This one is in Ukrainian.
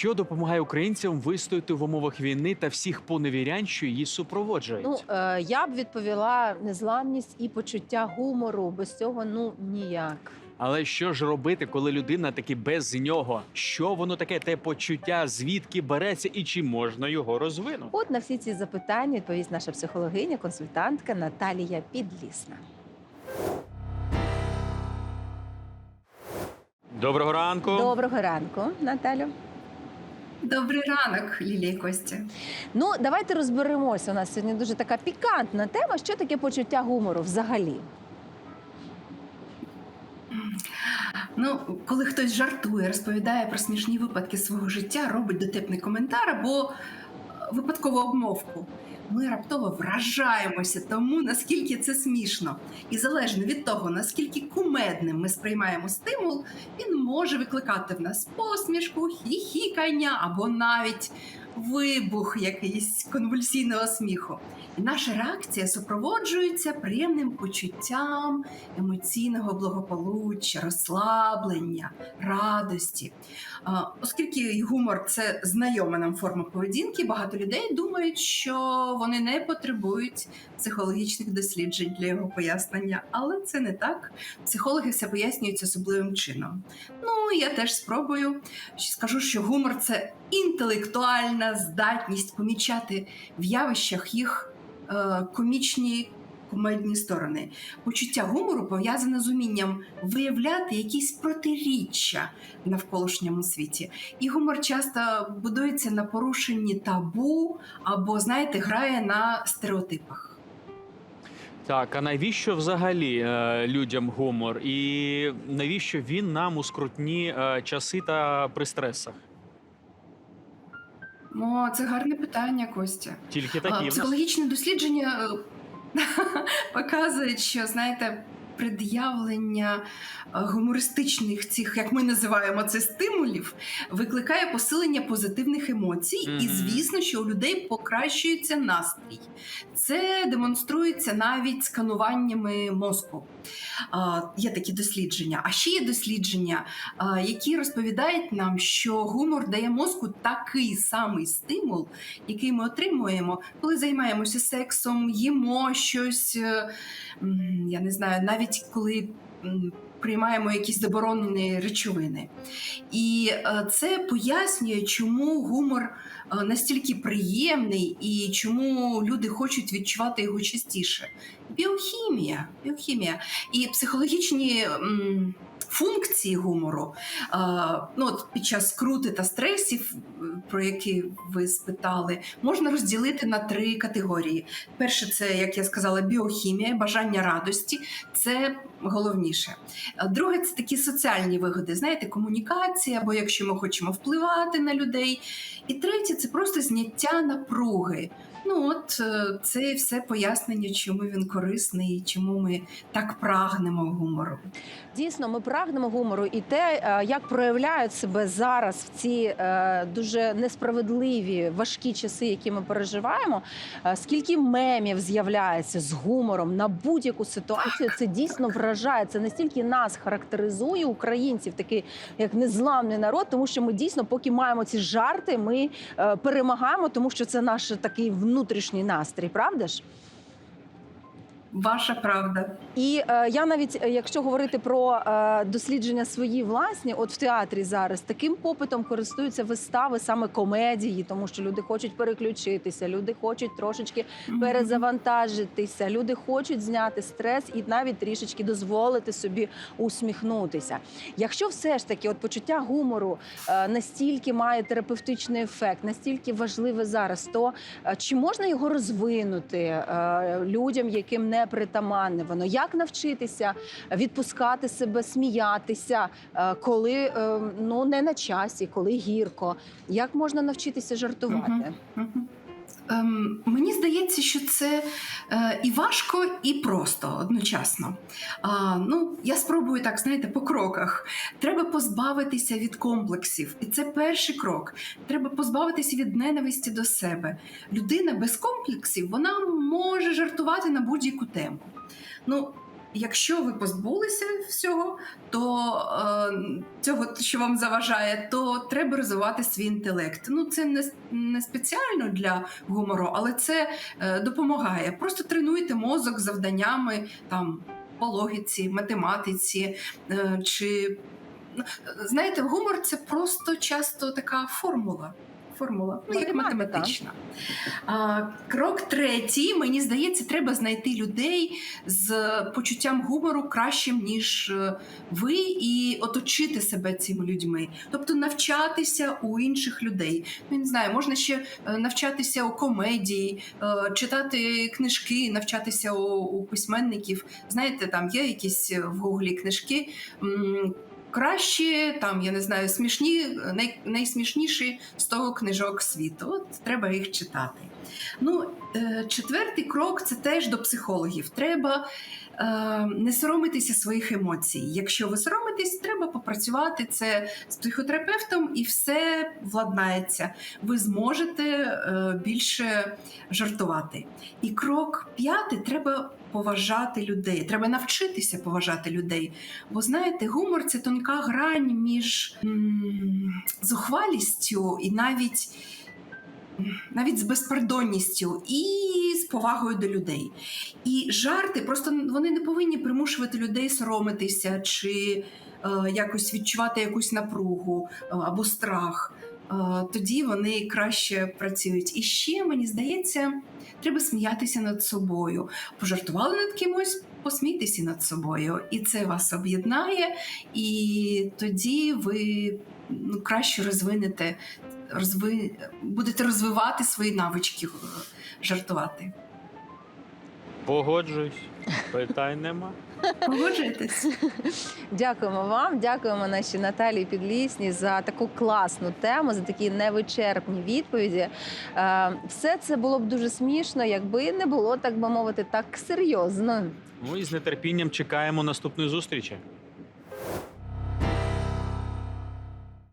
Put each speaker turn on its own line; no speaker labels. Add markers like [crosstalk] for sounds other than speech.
Що допомагає українцям вистояти в умовах війни та всіх поневірянь, що її супроводжують?
Ну е, я б відповіла незламність і почуття гумору. Без цього ну ніяк.
Але що ж робити, коли людина таки без нього? Що воно таке те почуття, звідки береться і чи можна його розвинути?
От на всі ці запитання відповість наша психологиня, консультантка Наталія Підлісна.
Доброго ранку.
Доброго ранку, Наталю.
Добрий ранок, Лілія і Костя.
Ну давайте розберемося. У нас сьогодні дуже така пікантна тема. Що таке почуття гумору взагалі?
Ну, коли хтось жартує, розповідає про смішні випадки свого життя, робить дотепний коментар або випадкову обмовку. Ми раптово вражаємося тому, наскільки це смішно. І залежно від того, наскільки кумедним ми сприймаємо стимул, він може викликати в нас посмішку, хіхікання або навіть вибух якийсь конвульсійного сміху. І наша реакція супроводжується приємним почуттям емоційного благополуччя, розслаблення, радості. Оскільки гумор це знайома нам форма поведінки, багато людей думають, що вони не потребують психологічних досліджень для його пояснення, але це не так. Психологи все пояснюють особливим чином. Ну, я теж спробую. Скажу, що гумор це інтелектуальна здатність помічати в явищах їх е, комічні кумедні сторони. Почуття гумору пов'язане з умінням виявляти якісь протиріччя в навколишньому світі. І гумор часто будується на порушенні табу або, знаєте, грає на стереотипах.
Так, а навіщо взагалі е, людям гумор? І навіщо він нам у скрутні е, часи та при стресах?
Ну, це гарне питання, Костя.
Тільки такі.
Психологічне дослідження показує, [laughs] показують, що знаєте, пред'явлення е, гумористичних цих, як ми називаємо це, стимулів, викликає посилення позитивних емоцій, і звісно, що у людей покращується настрій. Це демонструється навіть скануваннями мозку. А, Є такі дослідження. А ще є дослідження, а, які розповідають нам, що гумор дає мозку такий самий стимул, який ми отримуємо, коли займаємося сексом, їмо щось. е, Я не знаю, навіть коли приймаємо якісь заборонені речовини. І е, це пояснює, чому гумор е, настільки приємний і чому люди хочуть відчувати його частіше. Біохімія, біохімія і психологічні. м, Функції гумору ну, от під час скрути та стресів, е, про які ви спитали, можна розділити на три категорії. Перше, це, як я сказала, біохімія, бажання радості це головніше. Друге, це такі соціальні вигоди, знаєте, комунікація, або якщо ми хочемо впливати на людей. І третє це просто зняття напруги. Ну от е, це все пояснення, чому він корисний, чому ми так прагнемо гумору.
Дійсно, ми прагнемо гумору, і те, е, як проявляють себе зараз в ці е, дуже несправедливі важкі часи, які ми переживаємо. Скільки мемів з'являється з гумором на будь-яку ситуацію, це дійсно вражає. Це настільки нас характеризує українців, такий як незламний народ, тому що ми дійсно, поки маємо ці жарти, ми перемагаємо, тому що це наш такий внутрішній настрій, правда ж?
Ваша правда.
І е, я навіть, е, якщо говорити про е, дослідження свої власні, от в театрі зараз таким попитом користуються вистави саме комедії, тому що люди хочуть переключитися, люди хочуть трошечки перезавантажитися, люди хочуть зняти стрес і навіть трішечки дозволити собі усміхнутися. Якщо все ж таки, от почуття гумору е, настільки має терапевтичний ефект, настільки важливе зараз, то е, чи можна його розвинути е, людям, яким не притаманне воно? Як навчитися відпускати себе, сміятися, е, коли е, ну не на часі, коли гірко? Як можна навчитися жартувати?
Мгм. Мгм. Ем, мені здається, що це е, і важко, і просто одночасно. А, ну, я спробую так, знаєте, по кроках. Треба позбавитися від комплексів. І це перший крок. Треба позбавитися від ненависті до себе. Людина без комплексів вона може жартувати на будь-яку тему. Ну, якщо ви позбулися всього, то е, цього, що вам заважає, то треба розвивати свій інтелект. Ну, це не, не спеціально для гумору, але це е, допомагає. Просто тренуйте мозок завданнями там по логіці, математиці е, чи ну, знаєте, гумор це просто часто така формула. Формула, ну, як математична. А, крок третій, мені здається, треба знайти людей з почуттям гумору кращим, ніж е, ви, і оточити себе цими людьми. Тобто навчатися у інших людей. Ну, не знаю, можна ще е, навчатися у комедії, е, читати книжки, навчатися у, у письменників. Знаєте, там є якісь в гуглі книжки. Кращі, там, я не знаю, смішні, най, найсмішніші 100 книжок світу. От треба їх читати. Ну, е, четвертий крок це теж до психологів. Треба е, не соромитися своїх емоцій. Якщо ви соромитесь, треба попрацювати це з психотерапевтом, і все владнається. Ви зможете е, більше жартувати. І крок п'ятий треба поважати людей. Треба навчитися поважати людей. Бо знаєте, гумор це тонка грань між м, зухвалістю і навіть. Навіть з безпардонністю і з повагою до людей. І жарти просто вони не повинні примушувати людей соромитися чи е, якось відчувати якусь напругу е, або страх. Е, тоді вони краще працюють. І ще мені здається, треба сміятися над собою. Пожартували над кимось, посмійтеся над собою, і це вас об'єднає, і тоді ви ну, краще розвинете, розви... будете розвивати свої навички е, жартувати.
Погоджуюсь, питань нема.
Погоджуєтесь?
Дякуємо вам, дякуємо нашій Наталії Підлісні за таку класну тему, за такі невичерпні відповіді. Е, Все це було б дуже смішно, якби не було, так би мовити, так серйозно.
Ну і з нетерпінням чекаємо наступної зустрічі.